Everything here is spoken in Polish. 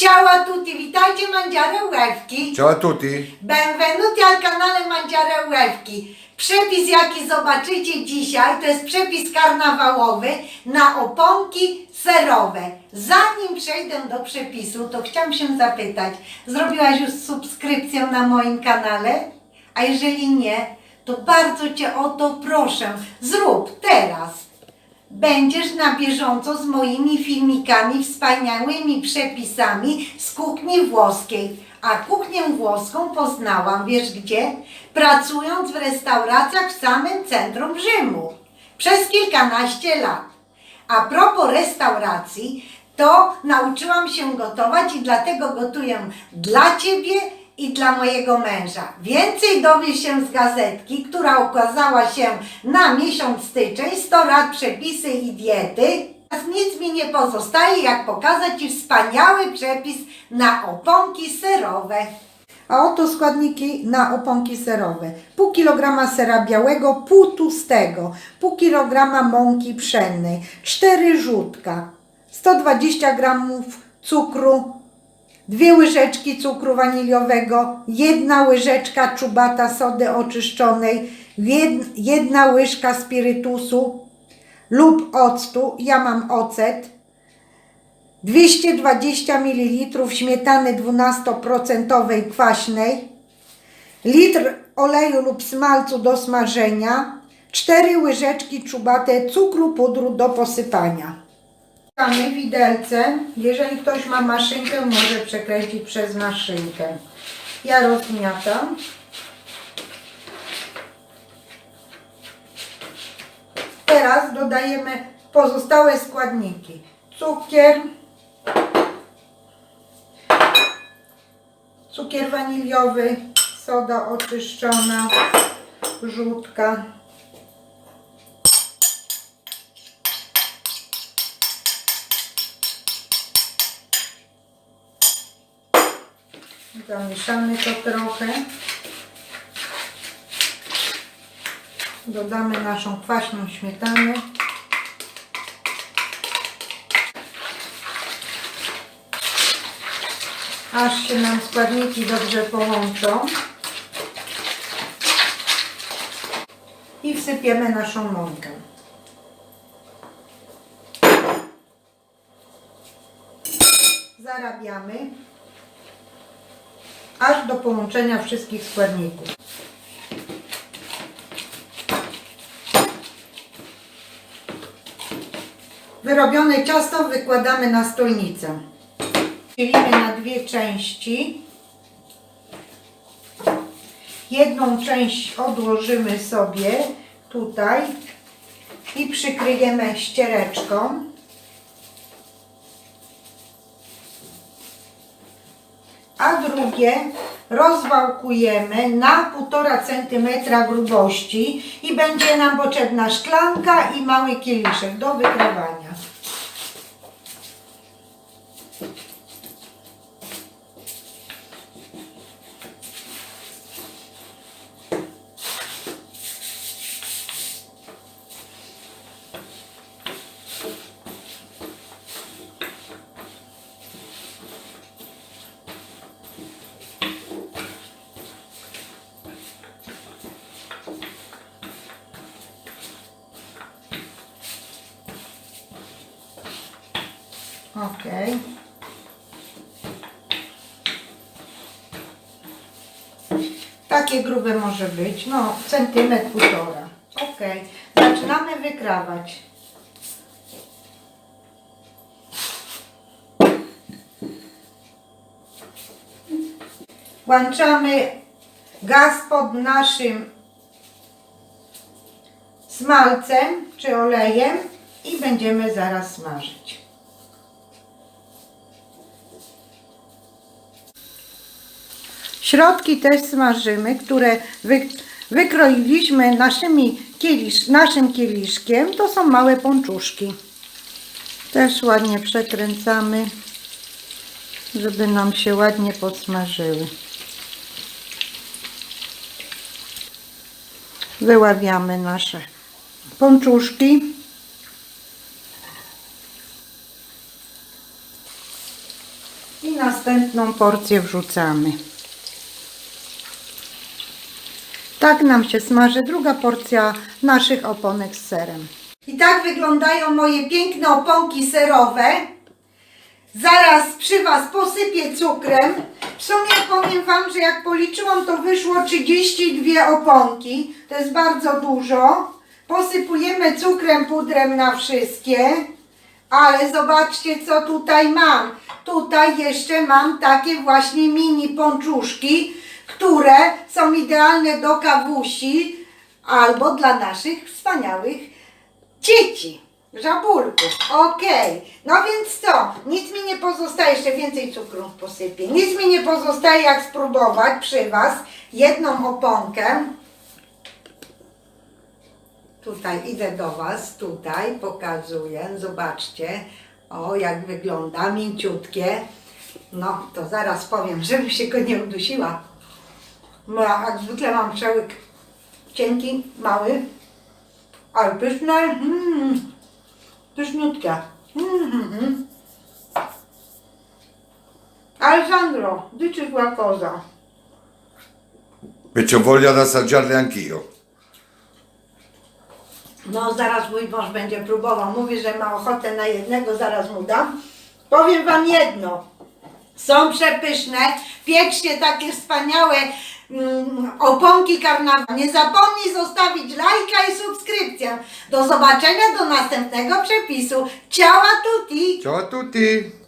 Ciao a tutti, witajcie Mandziare Łewki. Ciao a tutti. Benvenuti al kanale Mandziare Łewki. Przepis jaki zobaczycie dzisiaj to jest przepis karnawałowy na oponki serowe. Zanim przejdę do przepisu, to chciałam się zapytać, zrobiłaś już subskrypcję na moim kanale? A jeżeli nie, to bardzo Cię o to proszę, zrób teraz. Będziesz na bieżąco z moimi filmikami, wspaniałymi przepisami z kuchni włoskiej. A kuchnię włoską poznałam, wiesz gdzie? Pracując w restauracjach w samym centrum Rzymu. Przez kilkanaście lat. A propos restauracji, to nauczyłam się gotować i dlatego gotuję dla Ciebie i dla mojego męża. Więcej dowiesz się z gazetki, która ukazała się na miesiąc styczeń, 100 rad przepisy i diety. Teraz nic mi nie pozostaje, jak pokazać Ci wspaniały przepis na oponki serowe. A oto składniki na oponki serowe. Pół kilograma sera białego, pół tłustego, pół kilograma mąki pszennej, cztery żółtka, 120 gramów cukru, dwie łyżeczki cukru waniliowego, jedna łyżeczka czubata sody oczyszczonej, jed- jedna łyżka spirytusu lub octu, ja mam ocet, 220 ml śmietany 12% kwaśnej, litr oleju lub smalcu do smażenia, 4 łyżeczki czubate cukru pudru do posypania. Mamy widelce. Jeżeli ktoś ma maszynkę, może przekreślić przez maszynkę. Ja rozmiatam. Teraz dodajemy pozostałe składniki. Cukier, cukier waniliowy, soda oczyszczona, żółtka, Zamieszamy to trochę. Dodamy naszą kwaśną śmietanę. Aż się nam składniki dobrze połączą. I wsypiemy naszą mąkę. Zarabiamy aż do połączenia wszystkich składników. Wyrobione ciasto wykładamy na stolnicę. Dzielimy na dwie części. Jedną część odłożymy sobie tutaj i przykryjemy ściereczką. A drugie rozwałkujemy na 1,5 cm grubości i będzie nam potrzebna szklanka i mały kieliszek do Ok. Takie grube może być, no centymetr półtora. Ok. Zaczynamy wykrawać. Włączamy gaz pod naszym smalcem czy olejem i będziemy zaraz smażyć. Środki też smażymy, które wy, wykroiliśmy naszymi kielisz, naszym kieliszkiem. To są małe pączuszki. Też ładnie przekręcamy, żeby nam się ładnie podsmażyły. Wyławiamy nasze pączuszki. I na następną porcję wrzucamy. Tak nam się smaży druga porcja naszych oponek z serem. I tak wyglądają moje piękne oponki serowe. Zaraz przy Was posypię cukrem. W sumie powiem Wam, że jak policzyłam, to wyszło 32 oponki. To jest bardzo dużo. Posypujemy cukrem, pudrem na wszystkie. Ale zobaczcie, co tutaj mam. Tutaj jeszcze mam takie właśnie mini pączuszki, które są idealne do kawusi albo dla naszych wspaniałych dzieci. Żabulków, okej. No więc co? Nic mi nie pozostaje, jeszcze więcej cukru posypię. Nic mi nie pozostaje jak spróbować przy Was jedną oponkę. Tutaj idę do Was, tutaj pokazuję, zobaczcie. O, jak wygląda, mięciutkie. No, to zaraz powiem, żebym się go nie udusiła. No, jak zwykle mam przełyk cienki, mały, ale pyszne. Mm, pyszniutkie. Mm, mm, mm. Alessandro, dici qualcosa? C'ho voglia di assaggiarle anch'io. No, zaraz mój mąż będzie próbował. Mówi, że ma ochotę na jednego, zaraz mu dam. Powiem Wam jedno. Są przepyszne. Pieczcie takie wspaniałe oponki karnawał. Nie zapomnij zostawić lajka i subskrypcję. Do zobaczenia do następnego przepisu. Ciao a tutti! Ciao a tutti!